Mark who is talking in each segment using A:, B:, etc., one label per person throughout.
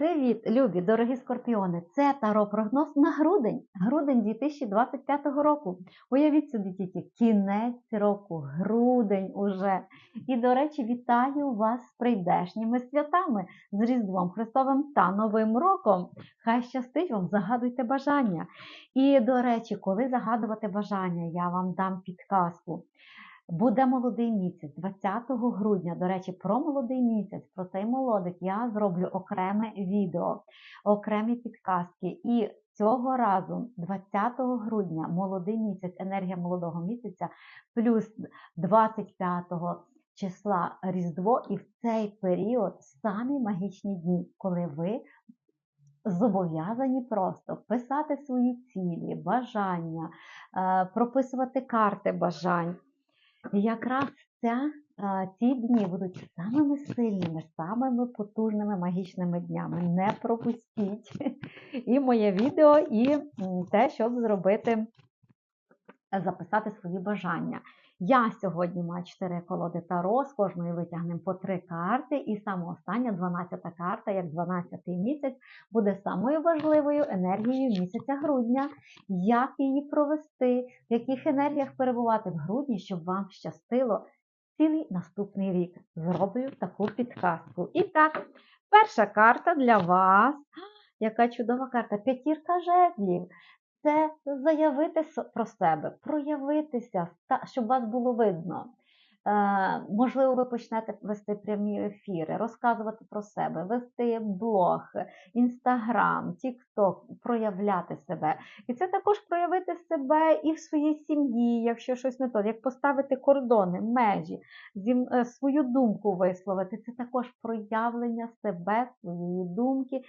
A: Привіт, любі, дорогі скорпіони! Це таро прогноз на грудень, грудень 2025 року. Уявіть собі тільки кінець року, грудень уже. І, до речі, вітаю вас з прийдешніми святами, з Різдвом Христовим та Новим роком. Хай щастить вам, загадуйте бажання. І, до речі, коли загадувати бажання, я вам дам підказку. Буде молодий місяць 20 грудня. До речі, про молодий місяць, про цей молодик я зроблю окреме відео, окремі підказки. І цього разу, 20 грудня, молодий місяць, енергія молодого місяця, плюс 25 числа Різдво, і в цей період самі магічні дні, коли ви. Зобов'язані просто писати свої цілі, бажання, е, прописувати карти бажань. І якраз ця, ці дні будуть самими сильними, самими потужними магічними днями. Не пропустіть і моє відео, і те, щоб зробити, записати свої бажання. Я сьогодні маю 4 колоди Таро, з кожної витягнемо по 3 карти, і саме остання, 12-та карта, як 12-й місяць, буде самою важливою енергією місяця грудня. Як її провести, в яких енергіях перебувати в грудні, щоб вам щастило цілий наступний рік. Зроблю таку підказку. І так, перша карта для вас. Яка чудова карта! П'ятірка жезлів це заявити про себе, проявитися, щоб вас було видно. Е, можливо, ви почнете вести прямі ефіри, розказувати про себе, вести блог, інстаграм, тікток, проявляти себе. І це також проявити себе і в своїй сім'ї, якщо щось не то, як поставити кордони, межі, е, свою думку висловити. Це також проявлення себе, своєї думки,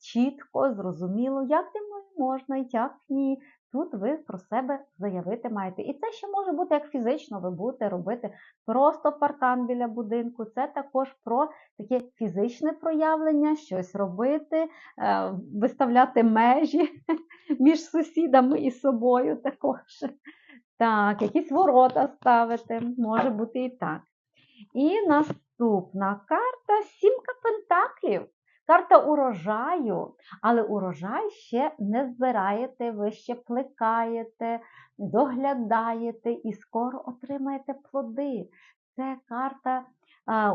A: чітко, зрозуміло, як мною можна, як ні. Тут ви про себе заявити маєте. І це ще може бути як фізично, ви будете робити просто паркан біля будинку. Це також про таке фізичне проявлення, щось робити, е, виставляти межі між сусідами і собою також. Так, якісь ворота ставити, може бути і так. І наступна карта сімка пентаклів. Карта урожаю, але урожай ще не збираєте, ви ще плекаєте, доглядаєте і скоро отримаєте плоди. Це карта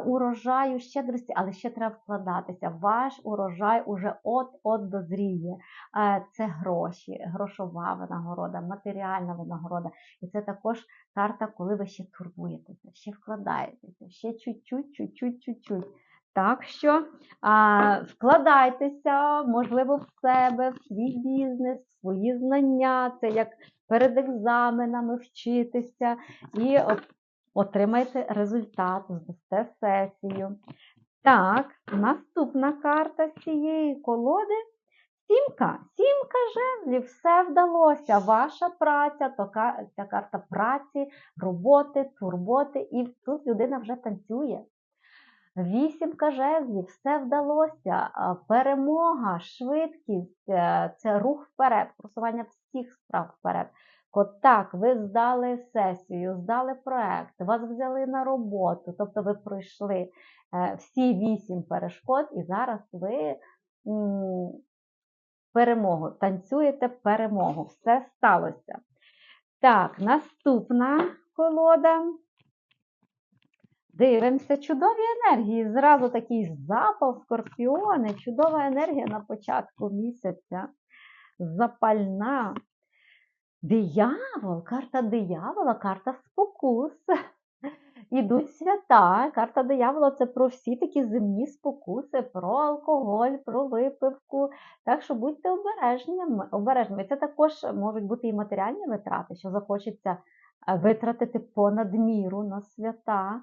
A: урожаю щедрості, але ще треба вкладатися. Ваш урожай уже от-от дозріє. Це гроші, грошова винагорода, матеріальна винагорода. І це також карта, коли ви ще турбуєтеся, ще вкладаєтеся, ще чуть-чуть, чуть-чуть, чуть-чуть. Так що а, вкладайтеся, можливо, в себе, в свій бізнес, в свої знання, це як перед екзаменами вчитися і отримайте результат, здасте сесію. Так, наступна карта з цієї колоди. Сімка, сімка жезлів, все вдалося. Ваша праця, то ця карта праці, роботи, турботи, і тут людина вже танцює. Вісімка жезлів, все вдалося. Перемога, швидкість е, це рух вперед, просування всіх справ вперед. От так, ви здали сесію, здали проект, вас взяли на роботу, тобто ви пройшли е, всі вісім перешкод, і зараз ви перемогу, танцюєте перемогу. Все сталося. Так, наступна колода. Дивимося, чудові енергії. Зразу такий запал скорпіони, чудова енергія на початку місяця. Запальна. Диявол, карта диявола, карта спокус. Ідуть свята. Карта диявола це про всі такі земні спокуси, про алкоголь, про випивку. Так що будьте обережними. обережними. Це також можуть бути і матеріальні витрати, що захочеться витратити понад міру на свята.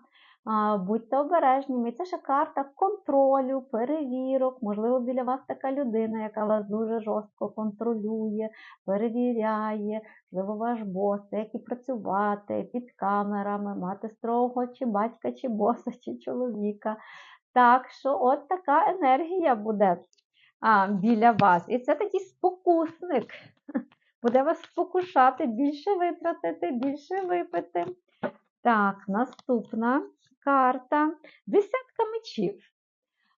A: Будьте обережними. Це ще карта контролю, перевірок. Можливо, біля вас така людина, яка вас дуже жорстко контролює, перевіряє, можливо, ваш бос, як і працювати під камерами, мати строгого чи батька, чи боса, чи чоловіка. Так що, от така енергія буде а, біля вас. І це такий спокусник. Буде вас спокушати, більше витратити, більше випити. Так, наступна карта. Десятка мечів.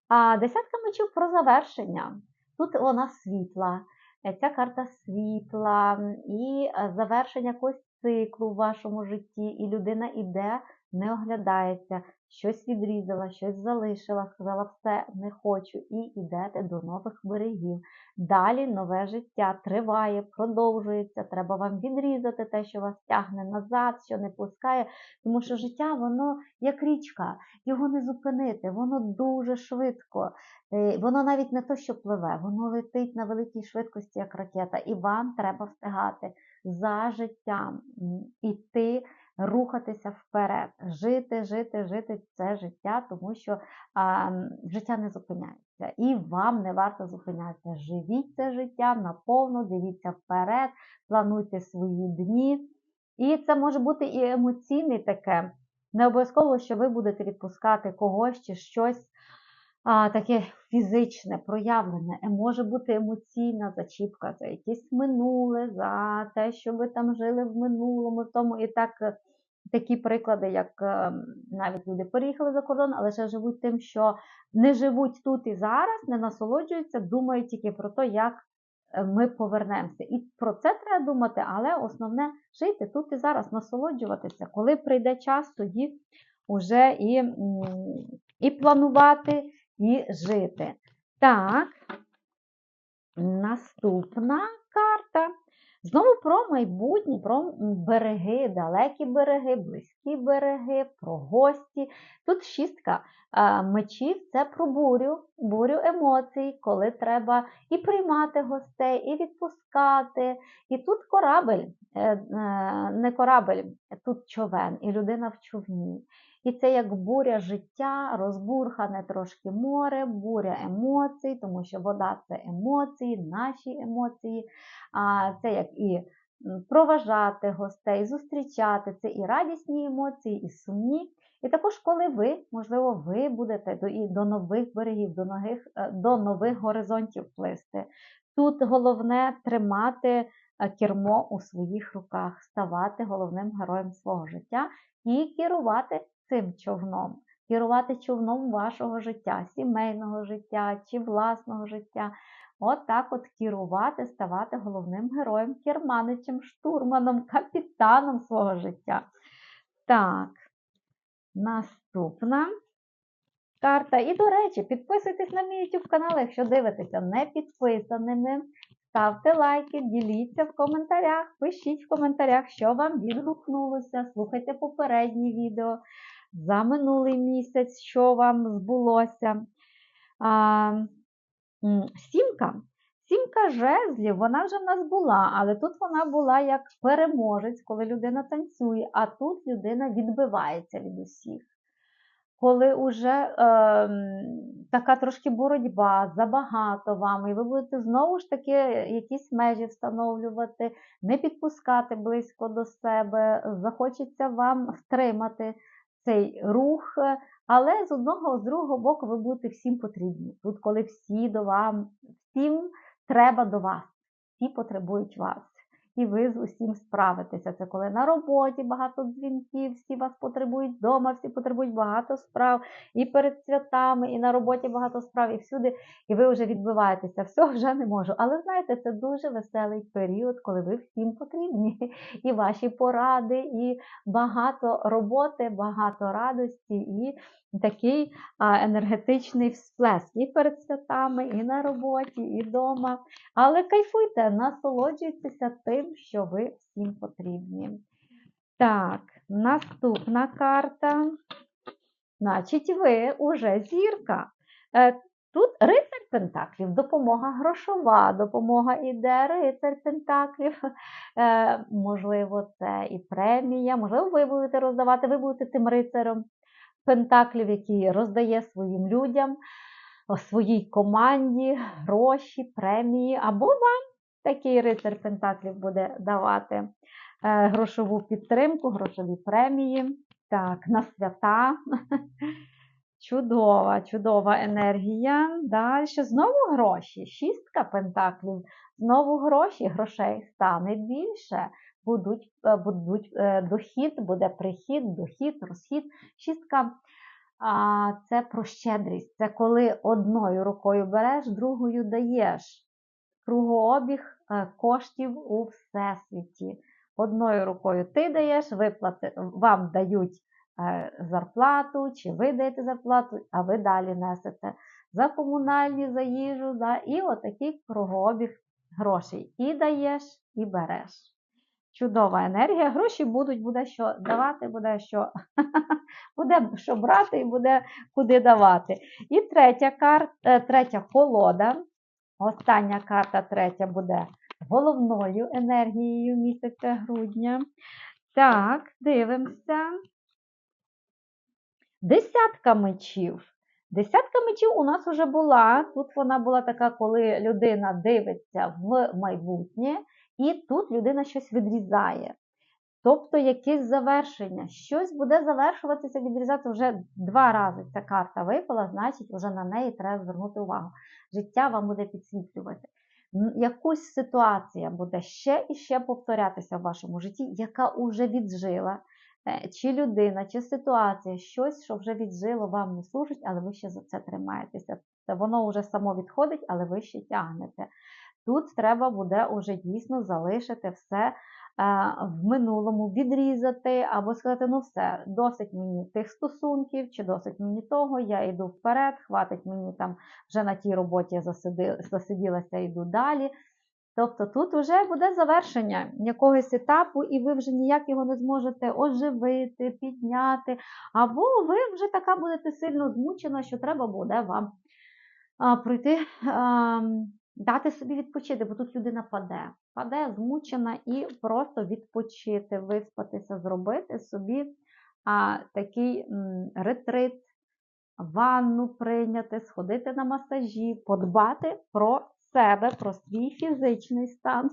A: А десятка мечів про завершення. Тут вона світла. Е, Ця карта світла і е, завершення якогось циклу в вашому житті, і людина іде, не оглядається, щось відрізала, щось залишила, сказала все, не хочу, і йдете до нових берегів. Далі нове життя триває, продовжується. Треба вам відрізати те, що вас тягне назад, що не пускає, тому що життя воно як річка, його не зупинити, воно дуже швидко. Е, Воно навіть не то, що пливе, воно летить на великій швидкості, як ракета, і вам треба встигати за життям, іти, рухатися вперед, жити, жити, жити це життя, тому що а, життя не зупиняється, і вам не варто зупинятися. Живіть це життя наповну, дивіться вперед, плануйте свої дні. І це може бути і емоційне таке. Не обов'язково, що ви будете відпускати когось чи щось а, таке фізичне, проявлене. Може бути емоційна зачіпка за якесь минуле, за те, що ви там жили в минулому, в тому і так. е, Такі приклади, як е, навіть люди переїхали за кордон, але ще живуть тим, що не живуть тут і зараз, не насолоджуються, думають тільки про те, як е, ми повернемося. І про це треба думати, але основне жити тут і зараз, насолоджуватися. Коли прийде час, тоді вже і, і планувати, і жити. Так, наступна карта. Знову про майбутнє, про береги, далекі береги, близькі береги, про гості. Тут шістка мечів це про бурю, бурю емоцій, коли треба і приймати гостей, і відпускати. І тут корабель, е, е, не корабель, тут човен, і людина в човні. І це як буря життя, розбурхане трошки море, буря емоцій, тому що вода це емоції, наші емоції. А це як і проважати гостей, зустрічати, це і радісні емоції, і сумні. І також, коли ви, можливо, ви будете до, і до нових берегів, до нових, е, до нових горизонтів плисти. Тут головне тримати е, кермо у своїх руках, ставати головним героєм свого життя і керувати цим човном, керувати човном вашого життя, сімейного життя чи власного життя. От так от керувати, ставати головним героєм, керманичем, штурманом, капітаном свого життя. Так, наступна карта. І, до речі, підписуйтесь на мій YouTube канал, якщо дивитеся не підписаними. Ставте лайки, діліться в коментарях, пишіть в коментарях, що вам відгукнулося, слухайте попередні відео за минулий місяць, що вам збулося. А, сімка. Сімка жезлів, вона вже в нас була, але тут вона була як переможець, коли людина танцює, а тут людина відбивається від усіх. Коли вже е, така трошки боротьба, забагато вам, і ви будете знову ж таки якісь межі встановлювати, не підпускати близько до себе, захочеться вам втримати цей рух, е, але з одного, з другого боку ви будете всім потрібні. Тут, коли всі до вам, всім треба до вас, всі потребують вас. І ви з усім справитеся. Це коли на роботі багато дзвінків, всі вас потребують вдома, всі потребують багато справ, і перед святами, і на роботі багато справ, і всюди, і ви вже відбиваєтеся. Все вже не можу. Але знаєте, це дуже веселий період, коли ви всім потрібні. І ваші поради, і багато роботи, багато радості, і такий енергетичний всплеск і перед святами, і на роботі, і вдома. Але кайфуйте, насолоджуйтеся тим, що ви всім потрібні. Так, наступна карта. Значить, ви уже зірка. Е, Тут рицар Пентаклів, допомога грошова, допомога іде рицар Пентаклів. Е, можливо, це і премія, можливо, ви будете роздавати, ви будете тим рицарем Пентаклів, який роздає своїм людям, своїй команді гроші, премії, або вам такий рицар Пентаклів буде давати е, грошову підтримку, грошові премії. Так, на свята. Чудова, чудова енергія. Далі знову гроші. Шістка пентаклів. Знову гроші, грошей стане більше. Будуть, е, будуть е, дохід, буде прихід, дохід, розхід. Шістка це про щедрість. Це коли одною рукою береш, другою даєш. Кругообіг е, коштів у всесвіті. Одною рукою ти даєш, виплати, вам дають зарплату, чи ви даєте зарплату, а ви далі несете за комунальні, за їжу. Да? І отакий кругообіг грошей. І даєш, і береш. Чудова енергія. Гроші будуть, буде що давати, буде що буде що брати і буде куди давати. І третя карта, третя колода. Остання карта третя буде головною енергією місяця грудня. Так, дивимося. Десятка мечів. Десятка мечів у нас вже була. Тут вона була така, коли людина дивиться в майбутнє, і тут людина щось відрізає. Тобто якесь завершення. Щось буде завершуватися, відрізатися вже два рази. Ця карта випала, значить, вже на неї треба звернути увагу. Життя вам буде підсвітлювати. Якусь ситуація буде ще і ще повторятися в вашому житті, яка вже віджила. Е, чи людина, чи ситуація, щось, що вже віджило, вам не служить, але ви ще за це тримаєтеся. Воно вже само відходить, але ви ще тягнете. Тут треба буде уже дійсно залишити все в минулому, відрізати або сказати, ну все, досить мені тих стосунків, чи досить мені того, я йду вперед, хватить мені там вже на тій роботі засиділася, йду далі. Тобто тут вже буде завершення якогось етапу, і ви вже ніяк його не зможете оживити, підняти, або ви вже така будете сильно змучена, що треба буде вам пройти. Дати собі відпочити, бо тут людина паде, паде, змучена і просто відпочити, виспатися, зробити собі а, такий м, ретрит, ванну прийняти, сходити на масажі, подбати про себе, про свій фізичний стан.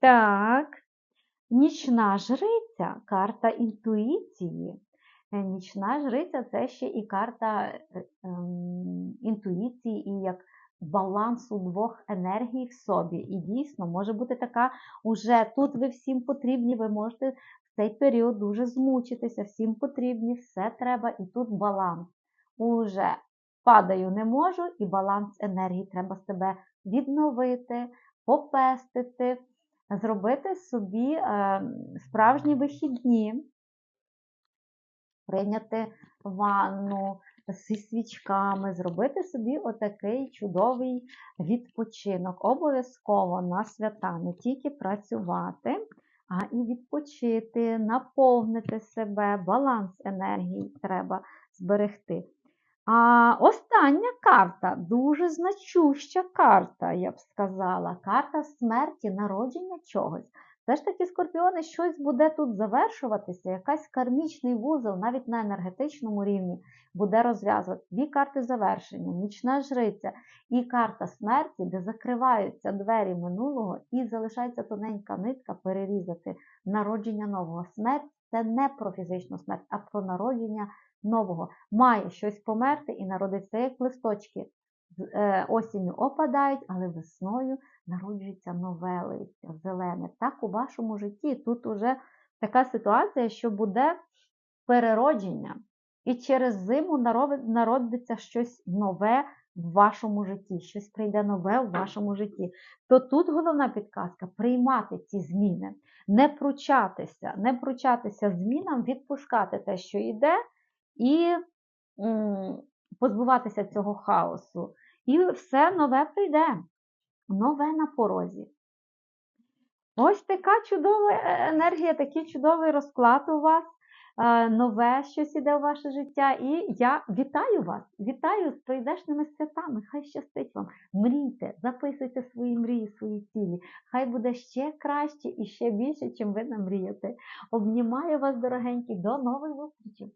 A: Так, нічна жриця, карта інтуїції. Е, нічна жриця це ще і карта е, ем, інтуїції, і як балансу двох енергій в собі. І дійсно може бути така, уже тут ви всім потрібні, ви можете в цей період дуже змучитися, всім потрібні, все треба, і тут баланс. Уже падаю не можу, і баланс енергії треба себе відновити, попестити, зробити собі е, справжні вихідні, прийняти ванну, зі свічками, зробити собі отакий чудовий відпочинок. Обов'язково на свята не тільки працювати, а і відпочити, наповнити себе, баланс енергії треба зберегти. А остання карта дуже значуща карта, я б сказала. Карта смерті, народження чогось. Все ж таки, скорпіони, щось буде тут завершуватися, якась кармічний вузол, навіть на енергетичному рівні, буде розв'язувати дві карти завершення, нічна жриця і карта смерті, де закриваються двері минулого і залишається тоненька нитка перерізати народження нового. Смерть це не про фізичну смерть, а про народження нового. Має щось померти і народитися, як листочки. Е, осінню опадають, але весною народжується нове листя, зелене. Так у вашому житті. Тут уже така ситуація, що буде переродження, і через зиму народиться щось нове в вашому житті, щось прийде нове в вашому житті. То тут головна підказка приймати ці зміни, не пручатися, не пручатися змінам, відпускати те, що йде, і позбуватися цього хаосу. І все нове прийде, нове на порозі. Ось така чудова е, енергія, такий чудовий розклад у вас, е, нове щось іде в ваше життя. І я вітаю вас, вітаю з прийдешними святами. Хай щастить вам. Мрійте, записуйте свої мрії, свої цілі. Хай буде ще краще і ще більше, чим ви намрієте. Обнімаю вас, дорогенькі, до нових зустрічей!